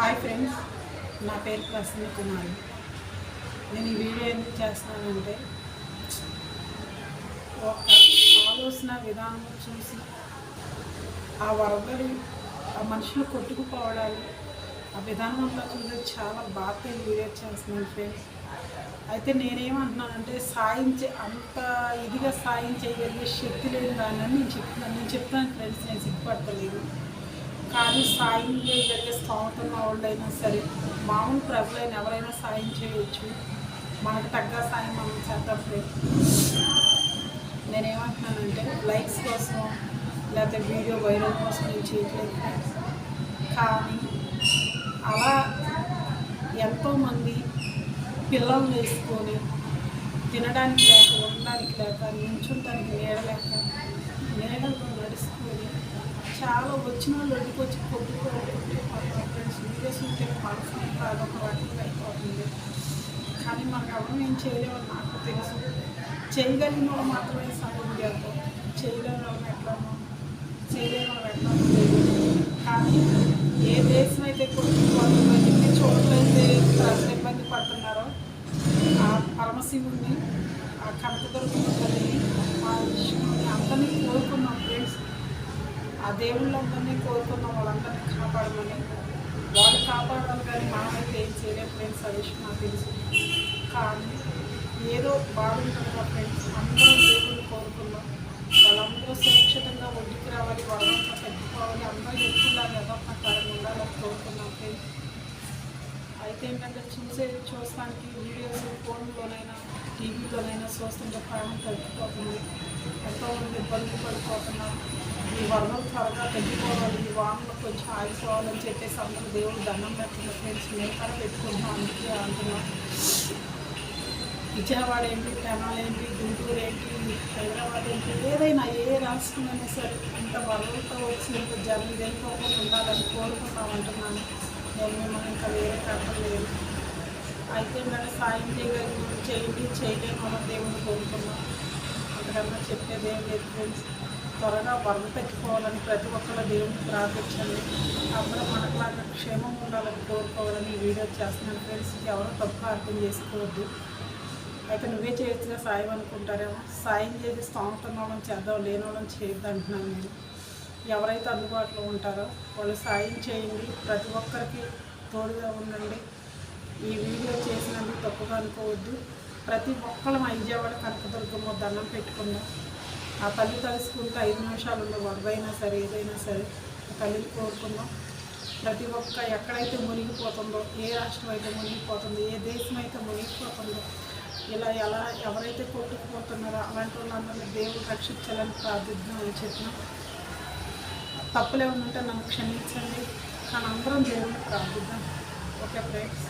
Hi friends నా పేరు ప్రసన్న కుమారి. నేను ఈ వీడియో ఎందుకు చేస్తానంటే ఒక ఆలోచన విధానం చూసి ఆ వరదలు ఆ మనుషులు కొట్టుకుపోవడాలు ఆ విధానం అంతా చూసి చాలా బాగా వీడియో చేస్తున్నాను ఫ్రెండ్స్. అయితే నేనేమంటున్నానంటే సాయం చే అంత ఇదిగా సాయం చేయగలిగే శక్తి లేదు దాన్ని నేను చెప్తున్నాను నేను చెప్తాను ఫ్రెండ్స్ నేను సిగ్గుపడతలేదు. కానీ సాయం చేయగలిగే స్తోమత ఉన్న వాళ్ళైనా సరే మామూలు ప్రజలైన ఎవరైనా సాయం చేయవచ్చు మనకు తగ్గ సాయం మనం చేద్దాం నేనేమంటున్నానంటే లైక్స్ కోసం లేకపోతే వీడియో వైరల్ కోసం నేను చేయట్లేదు. కానీ అలా ఎంతోమంది పిల్లలు వేసుకొని తినడానికి లేక ఉండడానికి లేక నించుంటానికి నీడలేక చాలా వచ్చిన వాళ్ళు ఒడ్డుకు వచ్చి కొట్టుకోవాలి ఫ్రెండ్స్ ఉంటే మనసు అదొక రకంగా అయిపోతుంది కానీ మనం ఎవరు ఏం చేయలేమని నాకు తెలుసు. చేయగలిగిన వాళ్ళు మాత్రమే సాయం చేద్దాం చేయలేని వాళ్ళని ఎట్లానో చేయలేని వాళ్ళు ఎట్లానో తెలియదు. కానీ ఏ దేశం అయితే కొట్టుకోవాలి ఎన్ని చోట్లయితే ప్రజలు ఇబ్బంది పడుతున్నారో ఆ పరమశివుడిని ఆ కనకదుర్గమ్మ తల్లిని ఆ విష్ణువుని అందరినీ కోరుకున్నాం దేవుళ్ళందరినీ కోరుకున్నాం వాళ్ళందరినీ కాపాడమని వాళ్ళు కాపాడాలి కానీ మనమైతే ఏం చేయలేం ఫ్రెండ్స్ ఆ నాకు తెలుసు. కానీ ఏదో బాగుంటుంది కదా ఫ్రెండ్స్ అందరం దేవుళ్ళు కోరుకున్నాం వాళ్ళందరూ సురక్షితంగా ఒడ్డుకి రావాలి వాళ్ళంతా తగ్గిపోవాలి అందరూ ఎక్కువ కదా ఒక కారణం ఉండాలని కోరుకున్నాం ఫ్రెండ్స్ అయితే ఏంటంటే చూసే చూస్తానికి వీడియోస్ ఫోన్లోనైనా టీవీలోనైనా చూస్తుంటే ప్రాణం తగ్గిపోతుంది. ఎంతోమంది ఇబ్బందులు పడిపోతున్నారు ఈ వరదలు త్వరగా తగ్గిపోవాలి ఈ వానలు కొంచెం ఆగిపోవాలని చెప్పేసి అందరూ దేవుడు దండం పెట్టుకున్న ఫ్రెండ్స్ మేము కూడా పెట్టుకుంటున్నాం అందుకే అంటున్నాం. విజయవాడ ఏంటి తెనాల ఏంటి గుంటూరు ఏంటి హైదరాబాద్ ఏంటి ఏదైనా ఏ రాష్ట్రమైనా సరే ఇంత వరదలతో వచ్చి ఇంత జనం ఉండాలని కోరుకుంటాం అంటున్నాను నేను మిమ్మల్ని ఇంకా వేరే కారణం లేదు అయితే మన సాయం చేయగలిగి చేయండి చేయలేము మన దేవుని కోరుకున్నాం అంతకన్నా చెప్పేది ఏం లేదు ఫ్రెండ్స్. త్వరగా వరద తగ్గిపోవాలని ప్రతి ఒక్కరు దేవుని ప్రార్థించండి. అప్పుడు మనకులాగా క్షేమం ఉండాలని కోరుకోవాలని ఈ వీడియో చేస్తున్నాను ఫ్రెండ్స్. ఎవరో తప్పు అర్థం చేసుకోవద్దు. అయితే నువ్వే చేయొచ్చుగా సాయం అనుకుంటారేమో. సాయం చేసి స్తోమత చేద్దాం లేని వాళ్ళని చేయొద్దు అంటున్నాను నేను. ఎవరైతే అందుబాటులో ఉంటారో వాళ్ళు సాయం చేయండి. ప్రతి ఒక్కరికి తోడుగా ఉండండి. ఈ వీడియో చేసినందుకు తప్పుగా అనుకోవద్దు. ప్రతి ఒక్కరు మా విజయవాడ కనకదుర్గమ్మ దండం పెట్టుకుందాం. ఆ తల్లి తలుసుకుంటే ఐదు నిమిషాలు ఉన్న వరదైనా సరే ఏదైనా సరే ఆ తల్లిని కోరుకుందాం. ప్రతి ఒక్క ఎక్కడైతే మునిగిపోతుందో ఏ రాష్ట్రం అయితే మునిగిపోతుందో ఏ దేశం అయితే మునిగిపోతుందో ఇలా ఎలా ఎవరైతే కొట్టుకుపోతున్నారో అలాంటి వాళ్ళందరినీ దేవుడు రక్షించాలని ప్రార్థిద్దాం అని చెప్పిన. తప్పులు ఏమైనా ఉంటే నన్ను క్షమించండి. కానీ అందరం దేవుడిని ప్రార్థిద్దాం. Okay friends.